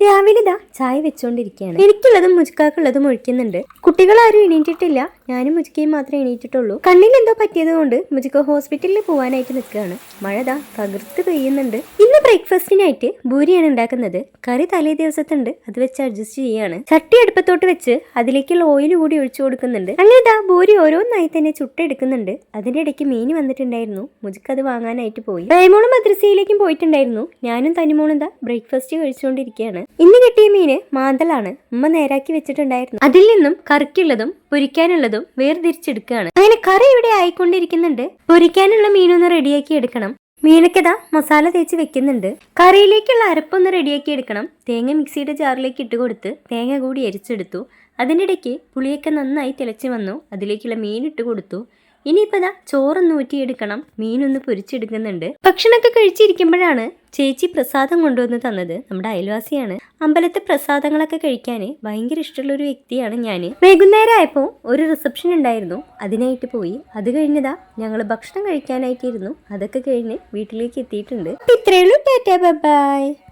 രാവിലെ ഇതാ ചായ വെച്ചോണ്ടിരിക്കുകയാണ് എനിക്കുള്ളതും മുജുക്കാക്കുള്ളതും ഒഴിക്കുന്നുണ്ട്. കുട്ടികളാരും എണീറ്റിട്ടില്ല. ഞാനും മുജുക്കയും മാത്രമേ എണീറ്റിട്ടുള്ളൂ. കണ്ണിൽ എന്തോ പറ്റിയത് കൊണ്ട് മുജുക്ക ഹോസ്പിറ്റലിൽ പോകാനായിട്ട് നിൽക്കുകയാണ്. മഴതാ തകർത്ത് പെയ്യുന്നുണ്ട്. ഇന്ന് ബ്രേക്ക്ഫാസ്റ്റിനായിട്ട് ഭൂരിയാണ് ഉണ്ടാക്കുന്നത്. കറി തലേ ദിവസത്തുണ്ട്. അത് വെച്ച് അഡ്ജസ്റ്റ് ചെയ്യാണ്. ചട്ടി അടുപ്പത്തോട്ട് വെച്ച് അതിലേക്കുള്ള ഓയിൽ കൂടി ഒഴിച്ചു കൊടുക്കുന്നുണ്ട്. അങ്ങനെ ദാ ഭൂരി ഓരോന്നായി തന്നെ ചുട്ടെടുക്കുന്നുണ്ട്. അതിന്റെ ഇടയ്ക്ക് മീൻ വന്നിട്ടുണ്ടായിരുന്നു. മുജുക്ക് അത് വാങ്ങാനായിട്ട് പോയി. റൈമോളും മദ്രസയിലേക്കും പോയിട്ടുണ്ടായിരുന്നു. ഞാനും തനിമോളും ദാ ബ്രേക്ക്ഫാസ്റ്റ് കഴിച്ചുകൊണ്ടിരിക്കുകയാണ്. ഇന്ന് കിട്ടിയ മീന് മാന്തലാണ് ഉമ്മ നേരാക്കി വെച്ചിട്ടുണ്ടായിരുന്നു. അതിൽ നിന്നും കറിക്കുള്ളതും പൊരിക്കാനുള്ളതും വേർതിരിച്ചെടുക്കുകയാണ്. അങ്ങനെ കറി ഇവിടെ ആയിക്കൊണ്ടിരിക്കുന്നുണ്ട്. പൊരിക്കാനുള്ള മീനൊന്ന് റെഡിയാക്കി എടുക്കണം. മീനക്കഥ മസാല തേച്ച് വെക്കുന്നുണ്ട്. കറിയിലേക്കുള്ള അരപ്പൊന്ന് റെഡിയാക്കി എടുക്കണം. തേങ്ങ മിക്സിയുടെ ജാറിലേക്ക് ഇട്ട് കൊടുത്ത് തേങ്ങ കൂടി അരിച്ചെടുത്തു. അതിനിടയ്ക്ക് പുളിയൊക്കെ നന്നായി തിളച്ച് വന്നു. അതിലേക്കുള്ള മീൻ ഇട്ട് കൊടുത്തു. ഇനിയിപ്പോൾ ദാ ചോറൊന്ന് ഊറ്റിയെടുക്കണം മീനൊന്ന് പൊരിച്ചെടുക്കുന്നുണ്ട്. ഭക്ഷണമൊക്കെ കഴിച്ചിരിക്കുമ്പോഴാണ് ചേച്ചി പ്രസാദം കൊണ്ടുവന്ന് തന്നത്. നമ്മുടെ അയൽവാസിയാണ്. അമ്പലത്തെ പ്രസാദങ്ങളൊക്കെ കഴിക്കാൻ ഭയങ്കര ഇഷ്ടമുള്ള ഒരു വ്യക്തിയാണ് ഞാൻ വൈകുന്നേരം ആയപ്പോൾ ഒരു റിസപ്ഷൻ ഉണ്ടായിരുന്നു. അതിനായിട്ട് പോയി. അത് കഴിഞ്ഞതാ ഞങ്ങൾ ഭക്ഷണം കഴിക്കാനായിട്ടിരുന്നു. അതൊക്കെ കഴിഞ്ഞ് വീട്ടിലേക്ക് എത്തിയിട്ടുണ്ട്. ഇത്രയേ ഉള്ളൂ. Tata bye.